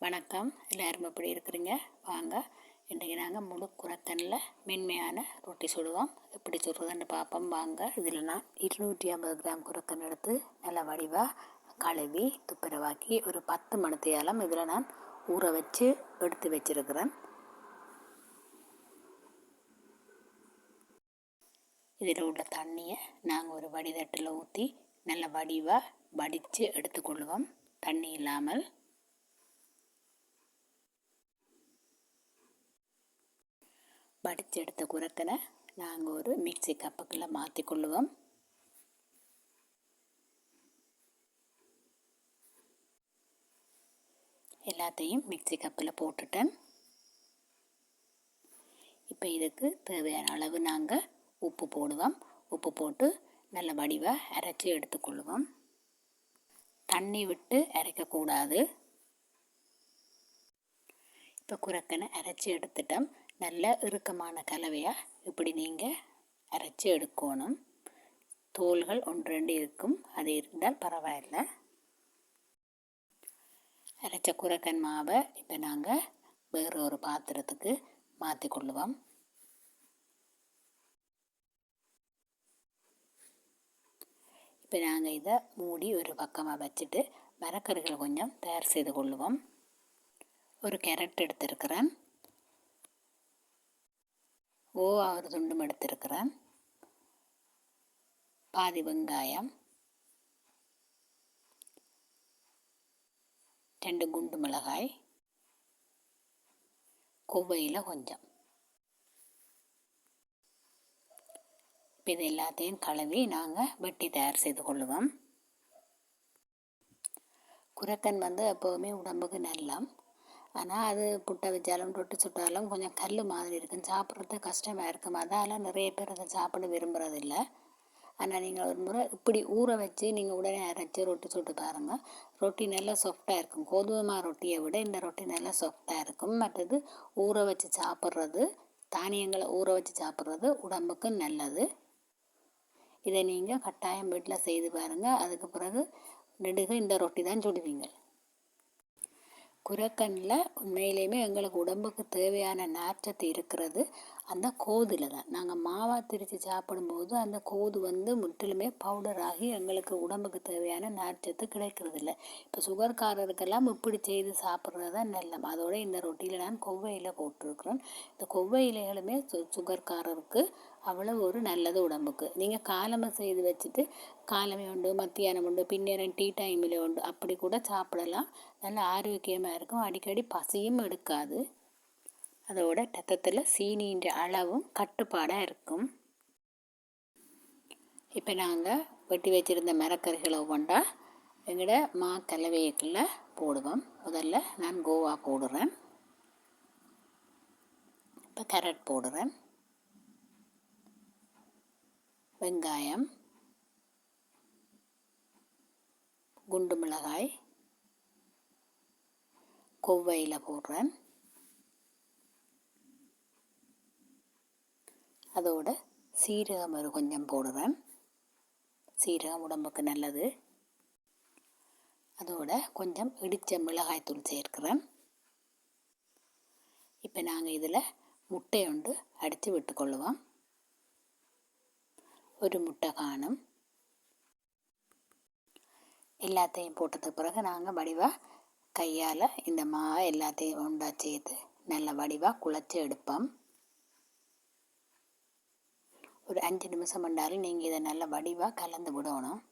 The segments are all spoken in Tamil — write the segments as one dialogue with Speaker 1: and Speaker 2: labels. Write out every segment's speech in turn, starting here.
Speaker 1: வணக்கம். எல்லோரும் எப்படி இருக்கிறீங்க? வாங்க. இன்றைக்கி நாங்கள் முழு குரத்தனில் மென்மையான ரொட்டி சுடுவோம். எப்படி சுடுறதுன்னு பார்ப்போம். வாங்க. இதில் நான் இருநூற்றி ஐம்பது கிராம் குரக்கன் எடுத்து நல்லா வடிவாக கழுவி துப்புரவாக்கி ஒரு பத்து மணத்தையாலும் இதில் நான் ஊற வச்சு எடுத்து வச்சிருக்கிறேன். இதில் உள்ள தண்ணியை நாங்கள் ஒரு வடிதட்டில் ஊற்றி நல்ல வடிவாக வடித்து எடுத்துக்கொள்வோம். தண்ணி இல்லாமல் வடிச்செடுத்த குரக்கனை நாங்கள் ஒரு மிக்சி கப்புக்குள்ளே மாற்றி கொள்ளுவோம் எல்லாத்தையும் மிக்சி கப்பில் போட்டுட்டேன். இப்போ இதுக்கு தேவையான அளவு நாங்கள் உப்பு போடுவோம். உப்பு போட்டு நல்ல வடிவாக அரைச்சி எடுத்துக்கொள்ளுவோம். தண்ணி விட்டு அரைக்கக்கூடாது இப்போ குரக்கனை அரைச்சி எடுத்துட்டோம். நல்ல இறுக்கமான கலவையாக இப்படி நீங்கள் அரைச்சி எடுக்கணும். தோள்கள் ஒன்று ரெண்டு இருக்கும். அது இருந்தால் பரவாயில்லை. அரைச்ச குரக்கன் மாவை இப்போ நாங்கள் வேறு ஒரு பாத்திரத்துக்கு மாற்றி கொள்ளுவோம். இப்போ நாங்கள் இதை மூடி ஒரு பக்கமாக வச்சுட்டு மரக்கறிகளை கொஞ்சம் தயார் செய்து கொள்ளுவோம். ஒரு கேரட் எடுத்துருக்கிறேன். ஓ ஒரு துண்டும் எடுத்திருக்கிறேன். பாதி வெங்காயம் ரெண்டு குண்டு மிளகாய் கொவ்வையில் கொஞ்சம். இப்போ இது எல்லாத்தையும் கழுவி நாங்கள் வெட்டி தயார் செய்து கொள்ளுவோம். குரக்கன் வந்து எப்போவுமே உடம்புக்கு நல்லம். ஆனால் அது புட்டை வச்சாலும் ரொட்டி சுட்டாலும் கொஞ்சம் கல் மாதிரி இருக்கும். சாப்பிட்றது கஷ்டமாக இருக்கும். அதால் நிறைய பேர் அதை சாப்பிட விரும்புகிறதில்ல ஆனால் நீங்கள் ஒரு முறை இப்படி ஊற வச்சு நீங்கள் உடனே அரைச்சி ரொட்டி சுட்டு பாருங்கள் ரொட்டி நல்லா சாஃப்டாக இருக்கும். கோதுமை ரொட்டியை விட இந்த ரொட்டி நல்லா சாஃப்டாக இருக்கும். மற்றது ஊற வச்சு சாப்பிட்றது தானியங்களை ஊற வச்சு சாப்பிட்றது உடம்புக்கு நல்லது. இதை நீங்கள் கட்டாயம் வீட்டில் செய்து பாருங்கள் அதுக்கு பிறகு நெடுக இந்த ரொட்டி தான் சுடுவீங்க. குரக்கனில் உண்மையிலேயுமே எங்களுக்கு உடம்புக்கு தேவையான நார்ச்சத்து இருக்கிறது. அந்த கோதில் தான். நாங்கள் மாவா திரித்து சாப்பிடும்போது அந்த கோது வந்து முற்றிலுமே பவுடர் ஆகி எங்களுக்கு உடம்புக்கு தேவையான நார்ச்சத்து கிடைக்கிறது இல்லை இப்போ சுகர்காரருக்கெல்லாம் இப்படி செய்து சாப்பிட்றது தான் நல்லம் அதோட இந்த ரொட்டியில் நான் கொவ்வையில் போட்டிருக்கிறேன். இந்த கொவ்வை இலைகளுமே சு சுகர்காரருக்கு அவ்வளோ ஒரு நல்லது உடம்புக்கு. நீங்கள் காலமாக செய்து வச்சுட்டு காலமே உண்டு மத்தியானம் உண்டு பின்னேரம் டீ டைமில் உண்டு அப்படி கூட சாப்பிடலாம். நல்ல ஆரோக்கியமாக இருக்கும். அடிக்கடி பசியும் எடுக்காது. அதோட ரத்தத்தில் சீனின்ற அளவும் கட்டுப்பாடாக இருக்கும். இப்போ நாங்கள் வெட்டி வச்சுருந்த மரக்கறிகளை ஒவ்வொன்றா எங்களோட மா கலவையக்குள்ள போடுவோம். முதல்ல நான் கோவா போடுறேன். இப்போ கேரட் போடுறேன். வெங்காயம் குண்டு மிளகாய் கொவ்வையில் போடுறேன். அதோட சீரகம் ஒரு கொஞ்சம் போடுவேன். சீரகம் உடம்புக்கு நல்லது. அதோட கொஞ்சம் இடித்த மிளகாய்த்தூள் சேர்க்கிறேன். இப்போ நாங்கள் இதில் முட்டை ஒன்று அடித்து விட்டுக்கொள்ளுவோம் ஒரு முட்டை காணும். எல்லாத்தையும் போட்டதுக்கு பிறகு நாங்கள் வடிவாக கையால் இந்த மா எல்லாத்தையும் உண்டா சேர்த்து நல்ல வடிவாக குழச்சி எடுப்போம். ஒரு அஞ்சு நிமிஷம் பண்ணாலும் நீங்கள் இதை நல்ல வடிவாக கலந்து விடணும்.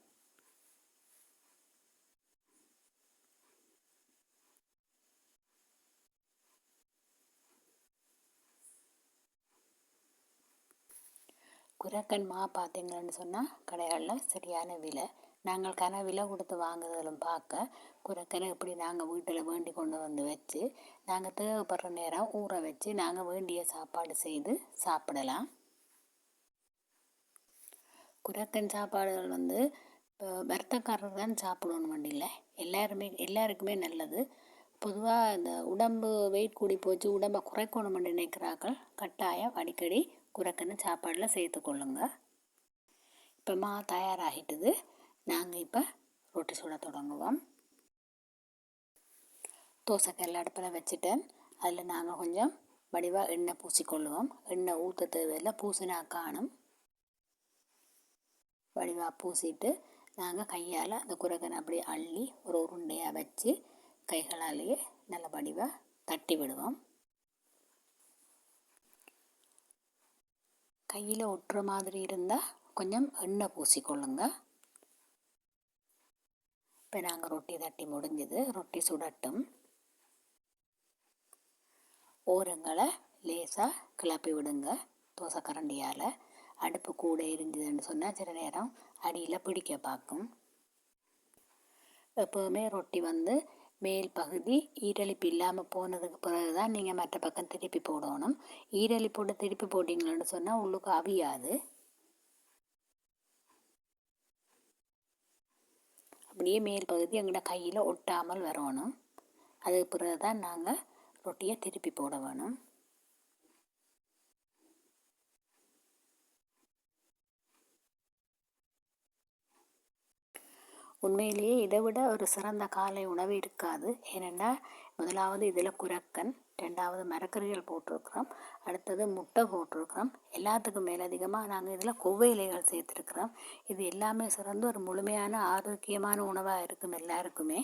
Speaker 1: குரக்கன் மா பார்த்தீங்கன்னு சொன்னால் கடைகளில் சரியான விலை. நாங்கள் கன விலை கொடுத்து வாங்குறதிலும் பார்க்க குரக்கனை இப்படி நாங்கள் வீட்டில் வேண்டி கொண்டு வந்து வச்சு நாங்கள் தேவைப்படுற நேரம் ஊற வச்சு நாங்கள் வேண்டிய சாப்பாடு செய்து சாப்பிடலாம். குரக்கன் சாப்பாடுகள் வந்து இப்போ வருத்தக்காரர் தான் சாப்பிடணும் வண்டியில். எல்லாருமே எல்லாருக்குமே நல்லது. பொதுவாக இந்த உடம்பு வெயிட் கூடி போச்சு உடம்பை குறைக்கணும்னு நினைக்கிறார்கள். கட்டாயம் அடிக்கடி குரக்கன்னு சாப்பாடில் சேர்த்துக்கொள்ளுங்க இப்போ மா தயாராகிட்டுது. நாங்கள் இப்போ ரொட்டி சுட தொடங்குவோம். தோசைக்கல் அடுப்பில் வச்சுட்டேன். அதில் நாங்கள் கொஞ்சம் வடிவாக எண்ணெய் பூசிக்கொள்ளுவோம். எண்ணெய் ஊற்ற தேவையில்லை பூசினா காணும். வடிவாக பூசிட்டு நாங்கள் கையால் அந்த குரகனை அப்படியே அள்ளி ஒரு உருண்டையாக வச்சு கைகளாலேயே நல்ல வடிவாக தட்டி விடுவோம். கையில் ஒட்டுற மாதிரி இருந்தால் கொஞ்சம் எண்ணெய் பூசிக்கொள்ளுங்க. இப்போ நாங்கள் ரொட்டி தட்டி முடிஞ்சது ரொட்டி சுடட்டும். ஓரங்களை லேசாக கிளப்பி விடுங்க தோசை கரண்டியால். அடுப்பு கூட இருந்ததுன்னு சொன்னால் சில நேரம் அடியில் பிடிக்க பார்க்கும். எப்போவுமே ரொட்டி வந்து மேல் பகுதி ஈரலிப்பு இல்லாமல் போனதுக்கு பிறகு தான் நீங்கள் மற்ற பக்கம் திருப்பி போடணும். ஈரலிப்போடு திருப்பி போட்டிங்களான்னு சொன்னால் உள்ளுக்கு அவியாது. அப்படியே மேல் பகுதி எங்களோட கையில் ஒட்டாமல் வரணும். அதுக்கு பிறகு தான் நாங்கள் ரொட்டியை திருப்பி போட வேணும். உண்மையிலேயே இதை விட ஒரு சிறந்த காலை உணவு இருக்காது. ஏனென்னா முதலாவது இதில் குரக்கன் ரெண்டாவது மரக்கறிகள் போட்டிருக்கிறோம் அடுத்தது முட்டை போட்டிருக்கிறோம். எல்லாத்துக்கும் மேலதிகமாக நாங்கள் இதில் கொவ்வை இலைகள் சேர்த்துருக்குறோம். இது எல்லாமே சிறந்து ஒரு முழுமையான ஆரோக்கியமான உணவாக இருக்கும் எல்லாருக்குமே.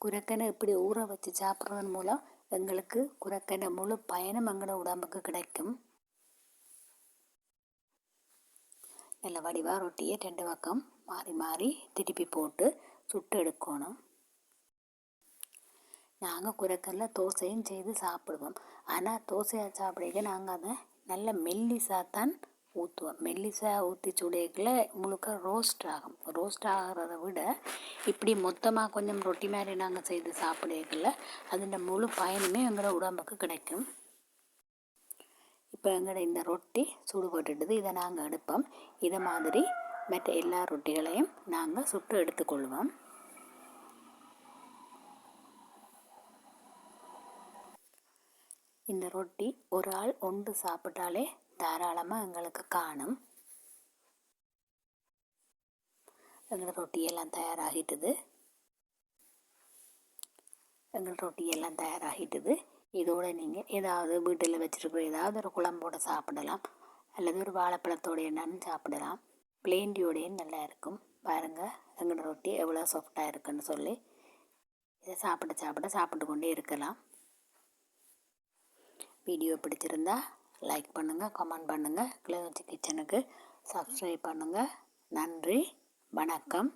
Speaker 1: குரக்கனை இப்படி ஊற வச்சு சாப்பிட்றதன் மூலம் எங்களுக்கு குரக்கனை முழு பயணம் எங்களோட உடம்புக்கு கிடைக்கும். நல்ல வடிவாக ரொட்டியை ரெண்டு பக்கம் மாறி மாறி திருப்பி போட்டு சுட்டு எடுக்கணும். நாங்கள் குரக்கனில் தோசையும் செய்து சாப்பிடுவோம். ஆனால் தோசையாக சாப்பிடுங்க நாங்கள் அதை நல்ல மெல்லிசாக தான் ஊற்றுவோம் மெல்லிசா ஊற்றி சுடையக்கில் முழுக்க ரோஸ்ட் ஆகும். ரோஸ்ட் ஆகிறத விட இப்படி மொத்தமாக கொஞ்சம் ரொட்டி மாதிரி நாங்கள் செய்து சாப்பிடையக்கில் அதில் முழு பயனுமே எங்களோட உடம்புக்கு கிடைக்கும். இப்போ எங்களோட இந்த ரொட்டி சூடுபட்டுடுது. இதை நாங்கள் எடுப்போம். இதை மாதிரி மற்ற எல்லா ரொட்டிகளையும் நாங்கள் சுட்டு எடுத்துக்கொள்வோம். இந்த ரொட்டி ஒரு ஆள் ஒன்று சாப்பிட்டாலே தாராளமாக எங்களுக்கு காணும். எங்கள் ரொட்டியெல்லாம் தயாராகிட்டுது. எங்கள் ரொட்டியெல்லாம் தயாராகிட்டுது. இதோடு நீங்கள் ஏதாவது வீட்டில் வச்சுருக்கிற ஏதாவது ஒரு குழம்போடு சாப்பிடலாம். அல்லது ஒரு வாழைப்பழத்தோடு என்னன்னு சாப்பிடலாம். பிளேண்டியோடையும் நல்லா இருக்கும் பாருங்கள் எங்களோட ரொட்டி எவ்வளோ சாஃப்டாக இருக்குன்னு சொல்லி. இதை சாப்பிட சாப்பிட சாப்பிட்டு கொண்டே இருக்கலாம். வீடியோ பிடிச்சிருந்தா லைக் பண்ணுங்கள் கமெண்ட் பண்ணுங்கள் கிளர்ச்சி கிச்சனுக்கு சப்ஸ்கிரைப் பண்ணுங்கள் நன்றி வணக்கம்.